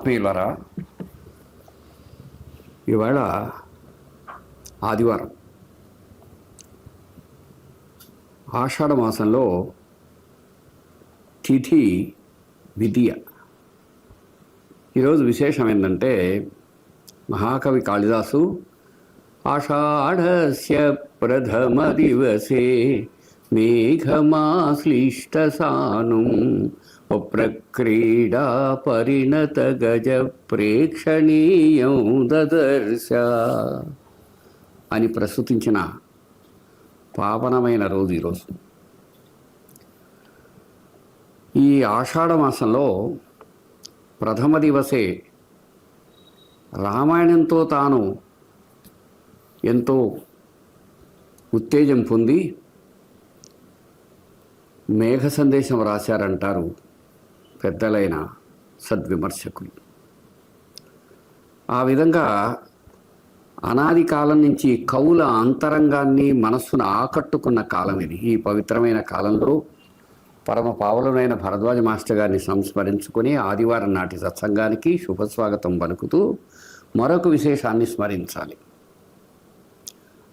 ఆత్మీయులరా ఇవాళ ఆదివారం. ఆషాఢ మాసంలో తిథి విద్య ఈరోజు విశేషం ఏంటంటే మహాకవి కాళిదాసు ఆషాఢస్య ప్రథమ దివసే మేఘమాశ్లిష్టసానుం ప్రక్రీడా పరిణత గజ ప్రేక్షణీయం దదర్శ అని ప్రస్తుతించిన పావనమైన రోజు ఈరోజు. ఈ ఆషాఢ మాసంలో ప్రథమ దివసే రామాయణంతో తాను ఎంతో ఉత్తేజం పొంది మేఘ సందేశం రాశారంటారు పెద్దలైన సద్విమర్శకులు. ఆ విధంగా అనాది కాలం నుంచి కవుల అంతరంగాన్ని మనస్సును ఆకట్టుకున్న కాలం ఇది. ఈ పవిత్రమైన కాలంలో పరమ పావలునైన భరద్వాజ మాస్టర్ గారిని సంస్మరించుకొని ఆదివారం నాటి సత్సంగానికి శుభస్వాగతం పలుకుతూ మరొక విశేషాన్ని స్మరించాలి.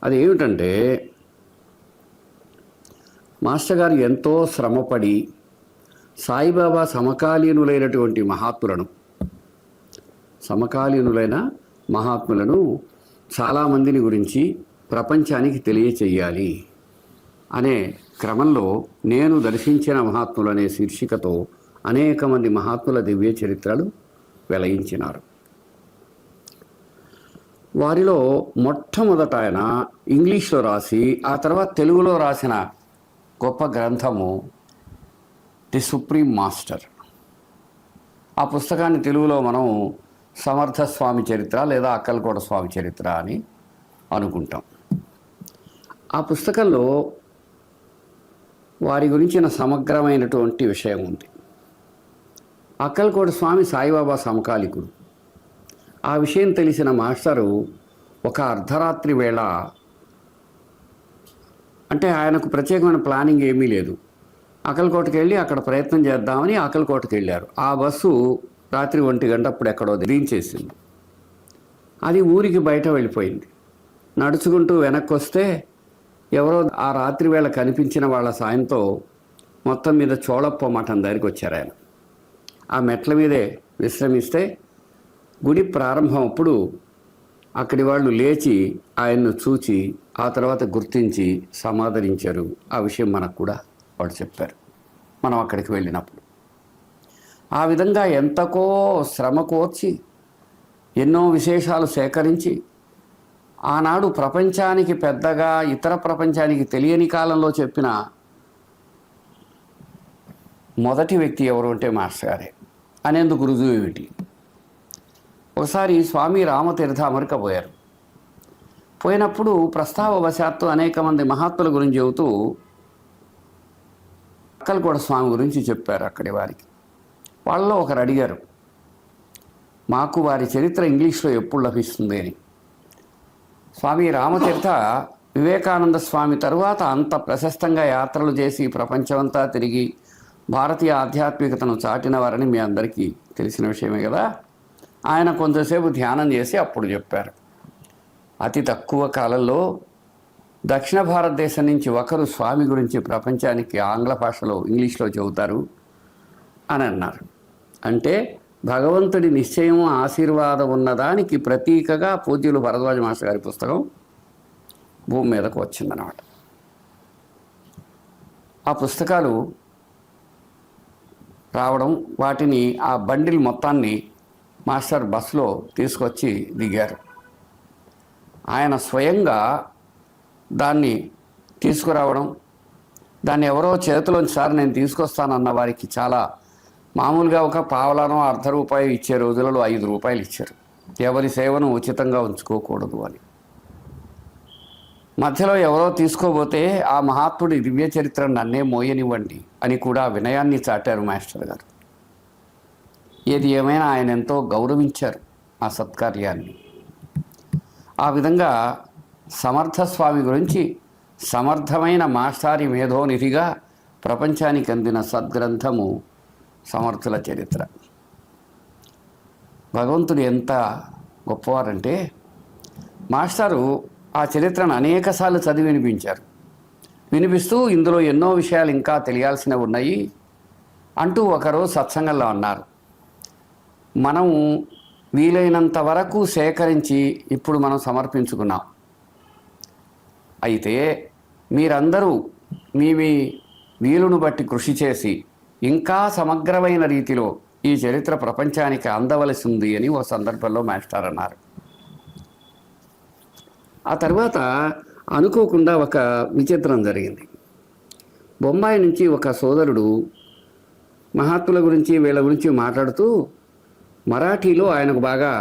అది ఏమిటంటే మాస్టర్ గారు ఎంతో శ్రమపడి సాయిబాబా సమకాలీనులైనటువంటి మహాత్ములను సమకాలీనులైన మహాత్ములను చాలామందిని గురించి ప్రపంచానికి తెలియచేయాలి అనే క్రమంలో నేను దర్శించిన మహాత్ములు అనే శీర్షికతో అనేక మంది మహాత్ముల దివ్య చరిత్రలు వెలయించినారు. వారిలో మొట్టమొదట ఆయన ఇంగ్లీష్లో రాసి ఆ తర్వాత తెలుగులో రాసిన గొప్ప గ్రంథము ది సుప్రీం మాస్టర్. ఆ పుస్తకాన్ని తెలుగులో మనం సమర్థ స్వామి చరిత్ర లేదా అక్కలకోట స్వామి చరిత్ర అని అనుకుంటాం. ఆ పుస్తకంలో వారి గురించిన సమగ్రమైనటువంటి విషయం ఉంది. అక్కలకోట స్వామి సాయిబాబా సమకాలికుడు. ఆ విషయం తెలిసిన మాస్టరు ఒక అర్ధరాత్రి వేళ అంటే ఆయనకు ప్రత్యేకమైన ప్లానింగ్ ఏమీ లేదు. అకలకోటకి వెళ్ళి అక్కడ ప్రయత్నం చేద్దామని అకలకోటకి వెళ్ళారు ఆ బస్సు రాత్రి ఒంటి గంట అప్పుడు ఎక్కడో దించేసింది. అది ఊరికి బయట వెళ్ళిపోయింది. నడుచుకుంటూ వెనక్కి వస్తే ఎవరో ఆ రాత్రి వేళ కనిపించిన వాళ్ళ సాయంతో మొత్తం మీద చోళప్ప మఠం దగ్గరికి వచ్చారు ఆయన. ఆ మెట్ల మీదే విశ్రమిస్తే గుడి ప్రారంభం అప్పుడు అక్కడి వాళ్ళు లేచి ఆయన్ను చూచి ఆ తర్వాత గుర్తించి సమాదరించారు. ఆ విషయం మనకు కూడా వాడు చెప్పారు. మనం అక్కడికి వెళ్ళినప్పుడు. ఆ విధంగా ఎంతకో శ్రమ కోర్చి ఎన్నో విశేషాలు సేకరించి ఆనాడు ప్రపంచానికి పెద్దగా ఇతర ప్రపంచానికి తెలియని కాలంలో చెప్పిన మొదటి వ్యక్తి ఎవరు అంటే మాస్టర్ గారే. అనేందుకు రుజువు ఏమిటి? ఒకసారి స్వామి రామతీర్థ అమెరికా పోయారు. పోయినప్పుడు ప్రస్తావవశాత్తు అనేక మంది మహాత్ముల గురించి చెబుతూ కూడా స్వామి గురించి చెప్పారు అక్కడి వారికి. వాళ్ళలో ఒకరు అడిగారు మాకు వారి చరిత్ర ఇంగ్లీష్లో ఎప్పుడు లభిస్తుంది అని? స్వామి రామతీర్థ వివేకానంద స్వామి తరువాత అంత ప్రశస్తంగా యాత్రలు చేసి ప్రపంచమంతా తిరిగి భారతీయ ఆధ్యాత్మికతను చాటిన వారని మీ అందరికీ తెలిసిన విషయమే కదా? ఆయన కొంతసేపు ధ్యానం చేసి అప్పుడు చెప్పారు అతి తక్కువ కాలంలో దక్షిణ భారతదేశం నుంచి ఒకరు స్వామి గురించి ప్రపంచానికి ఆంగ్ల భాషలో ఇంగ్లీష్లో చెబుతారు అని అన్నారు. అంటే భగవంతుడి నిశ్చయం ఆశీర్వాదం ఉన్నదానికి ప్రతీకగా పూజ్యులు భరద్వాజ మాస్టర్ గారి పుస్తకం భూమి మీదకు వచ్చిందన్నమాట. ఆ పుస్తకాలు రావడం వాటిని ఆ బండిల్ మొత్తాన్ని మాస్టర్ బస్సులో తీసుకొచ్చి దిగారు. ఆయన స్వయంగా దాన్ని తీసుకురావడం దాన్ని ఎవరో చేతిలోంచి సార్ నేను తీసుకొస్తానన్న వారికి చాలా మామూలుగా ఒక పావలానో అర్ధ రూపాయి ఇచ్చే రోజులలో ఐదు రూపాయలు ఇచ్చారు. ఎవరి సేవను ఉచితంగా ఉంచుకోకూడదు అని. మధ్యలో ఎవరో తీసుకోబోతే ఆ మహాత్ముడి దివ్య చరిత్ర నన్నే మోయనివ్వండి అని కూడా వినయాన్ని చాటారు మాస్టర్ గారు. ఏది ఏమైనా ఆయన ఎంతో గౌరవించారు ఆ సత్కార్యాన్ని. ఆ విధంగా సమర్థ స్వామి గురించి సమర్థమైన మాస్టారి మేధోనిధిగా ప్రపంచానికి అందిన సద్గ్రంథము సమర్థుల చరిత్ర. భగవంతుడు ఎంత గొప్పవారంటే మాస్టారు ఆ చరిత్రను అనేకసార్లు చదివి వినిపించారు. వినిపిస్తూ ఇందులో ఎన్నో విషయాలు ఇంకా తెలియాల్సినవి ఉన్నాయి అంటూ ఒకరోజు సత్సంగంలో అన్నారు. మనం వీలైనంత వరకు సేకరించి ఇప్పుడు మనం సమర్పించుకున్నాం. అయితే మీరందరూ మీ మీ వీలును బట్టి కృషి చేసి ఇంకా సమగ్రమైన రీతిలో ఈ చరిత్ర ప్రపంచానికి అందవలసి ఉంది అని ఓ సందర్భంలో మాస్టర్ అన్నారు. ఆ తర్వాత అనుకోకుండా ఒక విచిత్రం జరిగింది. బొంబాయి నుంచి ఒక సోదరుడు మహాత్ముల గురించి వీళ్ళ గురించి మాట్లాడుతూ మరాఠీలో ఆయనకు బాగా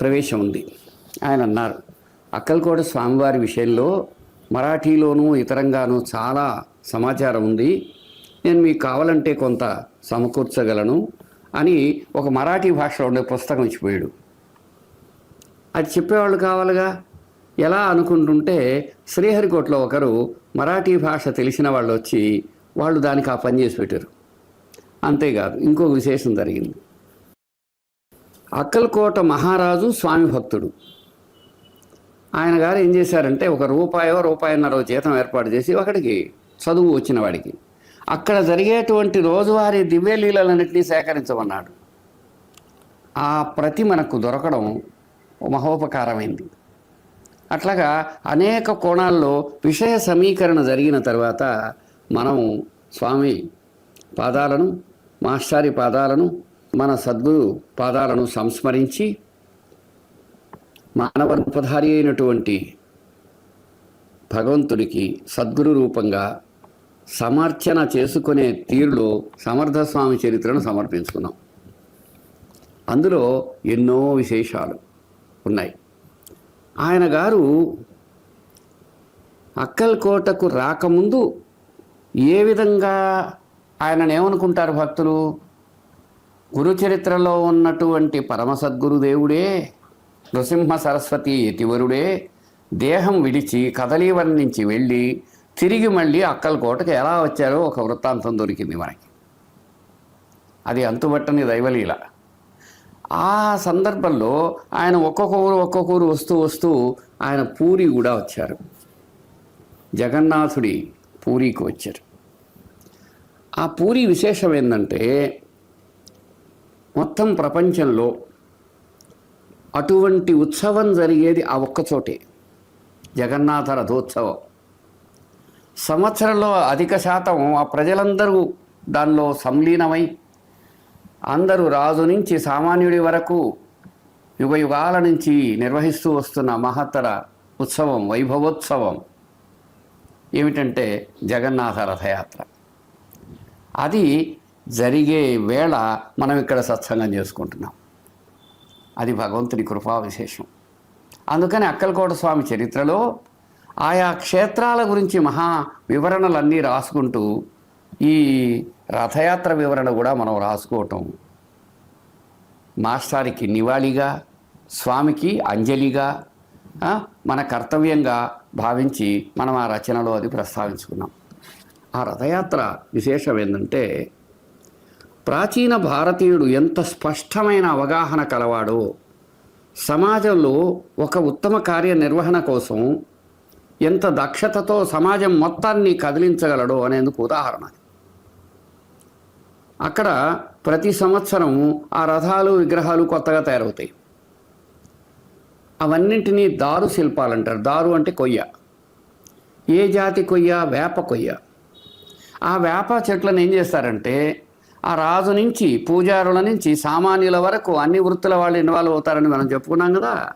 ప్రవేశం ఉంది. ఆయన అన్నారు అక్కల్కోట స్వామివారి విషయంలో మరాఠీలోనూ ఇతరంగానూ చాలా సమాచారం ఉంది. నేను మీకు కావాలంటే కొంత సమకూర్చగలను అని ఒక మరాఠీ భాషలో ఉండే పుస్తకం ఇచ్చిపోయాడు. అది చెప్పేవాళ్ళు కావాలిగా? ఎలా అనుకుంటుంటే శ్రీహరికోటలో ఒకరు మరాఠీ భాష తెలిసిన వాళ్ళు వచ్చి వాళ్ళు దానికి ఆ పని చేసి పెట్టారు. అంతేకాదు ఇంకొక విశేషం జరిగింది. అక్కల్కోట మహారాజు స్వామి భక్తుడు. ఆయన గారు ఏం చేశారంటే ఒక రూపాయో రూపాయన్నర జీతం ఏర్పాటు చేసి ఒకడికి చదువు వచ్చిన వాడికి. అక్కడ జరిగేటువంటి రోజువారీ దివ్యలీలన్నింటినీ సేకరించమన్నాడు. ఆ ప్రతి మనకు దొరకడం మహోపకారమైంది. అట్లాగా అనేక కోణాల్లో విషయ సమీకరణ జరిగిన తర్వాత మనం స్వామి పాదాలను మాస్టారి పాదాలను మన సద్గురు పాదాలను సంస్మరించి మానవ రూపధారి అయినటువంటి భగవంతుడికి సద్గురు రూపంగా సమర్చన చేసుకునే తీరులో సమర్థస్వామి చరిత్రను సమర్పించుకున్నాం. అందులో ఎన్నో విశేషాలు ఉన్నాయి. ఆయన గారు అక్కల్కోటకు రాకముందు ఏ విధంగా ఆయనను ఏమనుకుంటారు భక్తులు? గురుచరిత్రలో ఉన్నటువంటి పరమ సద్గురుదేవుడే నృసింహ సరస్వతి యతివరుడే దేహం విడిచి కదలీవరం నుంచి వెళ్ళి తిరిగి మళ్ళీ అక్కలకోటకు ఎలా వచ్చారో ఒక వృత్తాంతం దొరికింది మనకి. అది అంతుబట్టని దైవలీల. ఆ సందర్భంలో ఆయన ఒక్కొక్క ఊరు ఒక్కొక్క ఊరు వస్తూ వస్తూ ఆయన పూరి కూడా వచ్చారు. జగన్నాథుడి పూరికి వచ్చారు. ఆ పూరి విశేషం ఏంటంటే మొత్తం ప్రపంచంలో అటువంటి ఉత్సవం జరిగేది ఆ ఒక్కచోటే జగన్నాథ రథోత్సవం సంవత్సరంలో అధిక శాతం ఆ ప్రజలందరూ దానిలో సంలీనమై అందరూ రాజు నుంచి సామాన్యుడి వరకు యుగ యుగాల నుంచి నిర్వహిస్తూ వస్తున్న మహత్తర ఉత్సవం వైభవోత్సవం ఏమిటంటే జగన్నాథ రథయాత్ర. అది జరిగే వేళ మనం ఇక్కడ సత్సంగం చేసుకుంటున్నాం. అది భగవంతుని కృపా విశేషం. అందుకని అక్కలకోట స్వామి చరిత్రలో ఆయా క్షేత్రాల గురించి మహా వివరణలన్నీ రాసుకుంటూ ఈ రథయాత్ర వివరణ కూడా మనం రాసుకోవటం. మాస్టారికి నివాళిగా స్వామికి అంజలిగా మన కర్తవ్యంగా భావించి మనం ఆ రచనలో అది ప్రస్తావించుకున్నాం. ఆ రథయాత్ర విశేషం ఏంటంటే ప్రాచీన భారతీయుడు ఎంత స్పష్టమైన అవగాహన కలవాడో సమాజంలో ఒక ఉత్తమ కార్యనిర్వహణ కోసం ఎంత దక్షతతో సమాజం మొత్తాన్ని కదిలించగలడో అనేందుకు ఉదాహరణ అక్కడ ప్రతి సంవత్సరం ఆ రథాలు విగ్రహాలు కొత్తగా తయారవుతాయి. అవన్నింటినీ దారు శిల్పాలు అంటారు దారు అంటే కొయ్య. ఏ జాతి కొయ్య? వేప కొయ్య. ఆ వేప చెట్లను ఏం చేస్తారంటే ఆ రాజు నుంచి పూజారుల నుంచి సామాన్యుల వరకు అన్ని వృత్తుల వాళ్ళు ఇన్వాల్వ్ అవుతారని మనం చెప్పుకున్నాం కదా.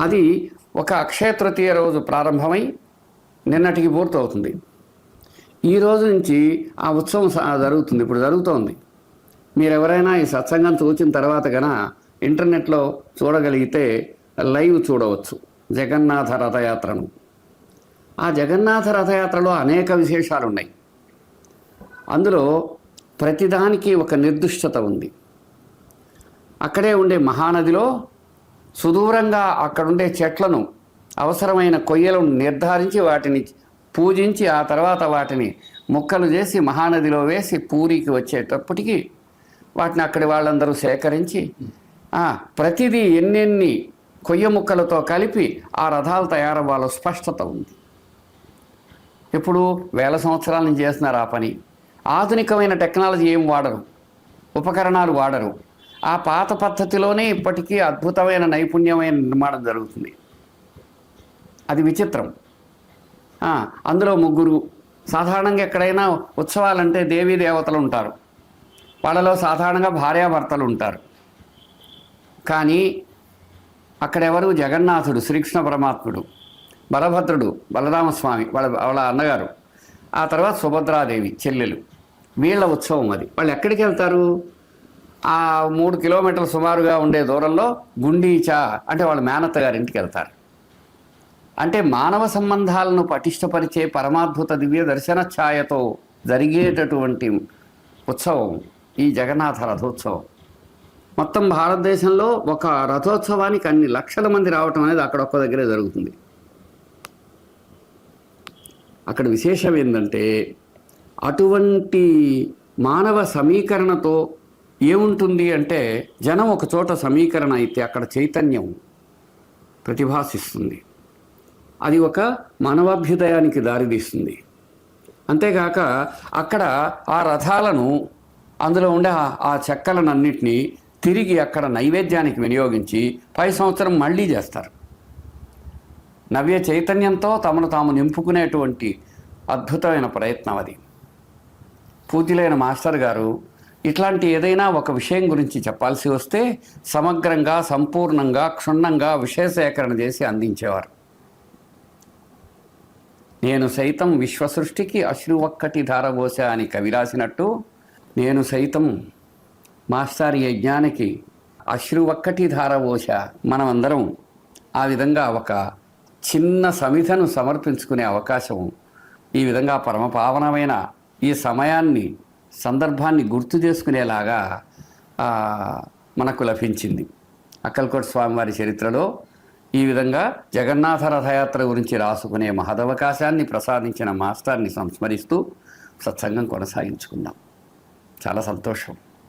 అది ఒక అక్షయ తృతీయ రోజు ప్రారంభమై నిన్నటికి పూర్తవుతుంది. ఈ రోజు నుంచి ఆ ఉత్సవం జరుగుతుంది. ఇప్పుడు జరుగుతోంది. మీరు ఎవరైనా ఈ సత్సంగం చూచిన తర్వాత గన ఇంటర్నెట్లో చూడగలిగితే లైవ్ చూడవచ్చు. జగన్నాథ రథయాత్రను. ఆ జగన్నాథ రథయాత్రలో అనేక విశేషాలు ఉన్నాయి అందులో ప్రతిదానికి ఒక నిర్దిష్టత ఉంది. అక్కడే ఉండే మహానదిలో సుదూరంగా అక్కడుండే చెట్లను అవసరమైన కొయ్యలను నిర్ధారించి వాటిని పూజించి ఆ తర్వాత వాటిని ముక్కలు చేసి మహానదిలో వేసి పూరికి వచ్చేటప్పటికి వాటిని అక్కడి వాళ్ళందరూ సేకరించి ప్రతిదీ ఎన్నెన్ని కొయ్య ముక్కలతో కలిపి ఆ రథాలు తయారవ్వాలో స్పష్టత ఉంది. ఇప్పుడు వేల సంవత్సరాల నుంచి చేస్తున్నారు ఆ పని. ఆధునికమైన టెక్నాలజీ ఏం వాడరు. ఉపకరణాలు వాడరు. ఆ పాత పద్ధతిలోనే ఇప్పటికీ అద్భుతమైన నైపుణ్యమైన నిర్మాణం జరుగుతుంది. అది విచిత్రం. అందులో ముగ్గురు సాధారణంగా ఎక్కడైనా ఉత్సవాలంటే దేవీ దేవతలు ఉంటారు. వాళ్ళలో సాధారణంగా భార్యాభర్తలు ఉంటారు. కానీ అక్కడెవరు? జగన్నాథుడు శ్రీకృష్ణ పరమాత్ముడు బలభద్రుడు బలరామస్వామి వాళ్ళ వాళ్ళ అన్నగారు. ఆ తర్వాత సుభద్రాదేవి చెల్లెలు. వీళ్ళ ఉత్సవం అది. వాళ్ళు ఎక్కడికి వెళ్తారు? ఆ మూడు కిలోమీటర్ల సుమారుగా ఉండే దూరంలో గుండీచా అంటే వాళ్ళ మేనత్త గారింటికి వెళ్తారు. అంటే మానవ సంబంధాలను పటిష్టపరిచే పరమాద్భుత దివ్య దర్శన ఛాయతో జరిగేటటువంటి ఉత్సవం ఈ జగన్నాథ రథోత్సవం. మొత్తం భారతదేశంలో ఒక రథోత్సవానికి అన్ని లక్షల మంది రావటం అనేది అక్కడ ఒక్క దగ్గరే జరుగుతుంది. అక్కడ విశేషం ఏంటంటే అటువంటి మానవ సమీకరణతో ఏముంటుంది అంటే జనం ఒక చోట సమీకరణ అయితే అక్కడ చైతన్యం ప్రతిభాసిస్తుంది. అది ఒక మానవాభ్యుదయానికి దారితీస్తుంది. అంతేగాక అక్కడ ఆ రథాలను అందులో ఉండే ఆ- చెక్కలనన్నింటినీ తిరిగి అక్కడ నైవేద్యానికి వినియోగించి పై సంవత్సరం మళ్ళీ చేస్తారు. నవ్య చైతన్యంతో తమను తాము నింపుకునేటువంటి అద్భుతమైన ప్రయత్నం అది. పూజ్యులైన మాస్టర్ గారు ఇట్లాంటి ఏదైనా ఒక విషయం గురించి చెప్పాల్సి వస్తే సమగ్రంగా సంపూర్ణంగా క్షుణ్ణంగా విషయ సేకరణ చేసి అందించేవారు. నేను సైతం విశ్వసృష్టికి అశ్రు ఒక్కటి ధారబోసా అని కవి రాసినట్టు నేను సైతం మాస్టారి యజ్ఞానికి అశ్రు ఒక్కటి ధారబోసా మనమందరం ఆ విధంగా ఒక చిన్న సమిధను సమర్పించుకునే అవకాశం ఈ విధంగా పరమపావనమైన ఈ సమయాన్ని సందర్భాన్ని గుర్తు చేసుకునేలాగా మనకు లభించింది. అక్కల్కోట స్వామివారి చరిత్రలో ఈ విధంగా జగన్నాథ రథయాత్ర గురించి రాసుకునే మహదవకాశాన్ని ప్రసాదించిన మాస్టర్ని సంస్మరిస్తూ సత్సంగం కొనసాగించుకుందాం. చాలా సంతోషం.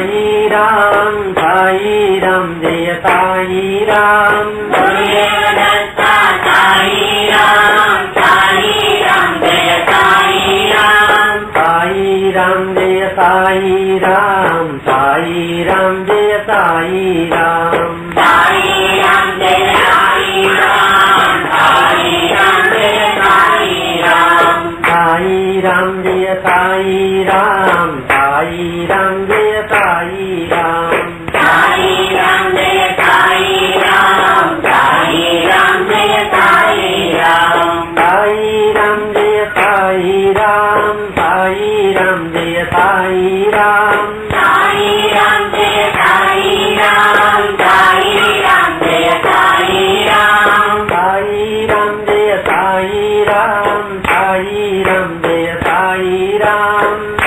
Sai Ram, Sai Ram, Jaya Sai Ram. Murugadasa Sai Ram, Sai Ram, Jaya Sai Ram. Sai Ram, Jaya Sai Ram, Sai Ram, Jaya Sai Ram. Sai Ram, Jaya Sai Ram, Sai Ram, Jaya Sai Ram. Sai Ram, Jaya Sai Ram, Sai Ram, Jaya Ram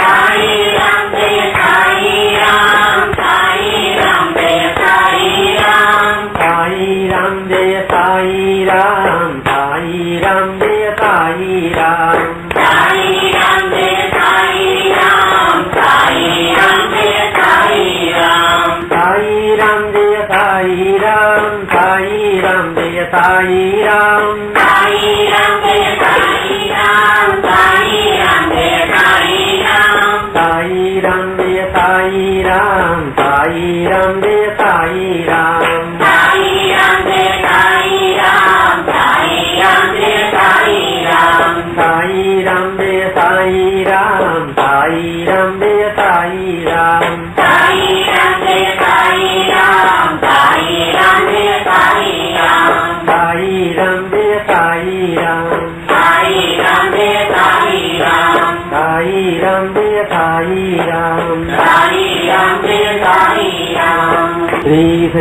Sairam Sairam தே சாயிராம்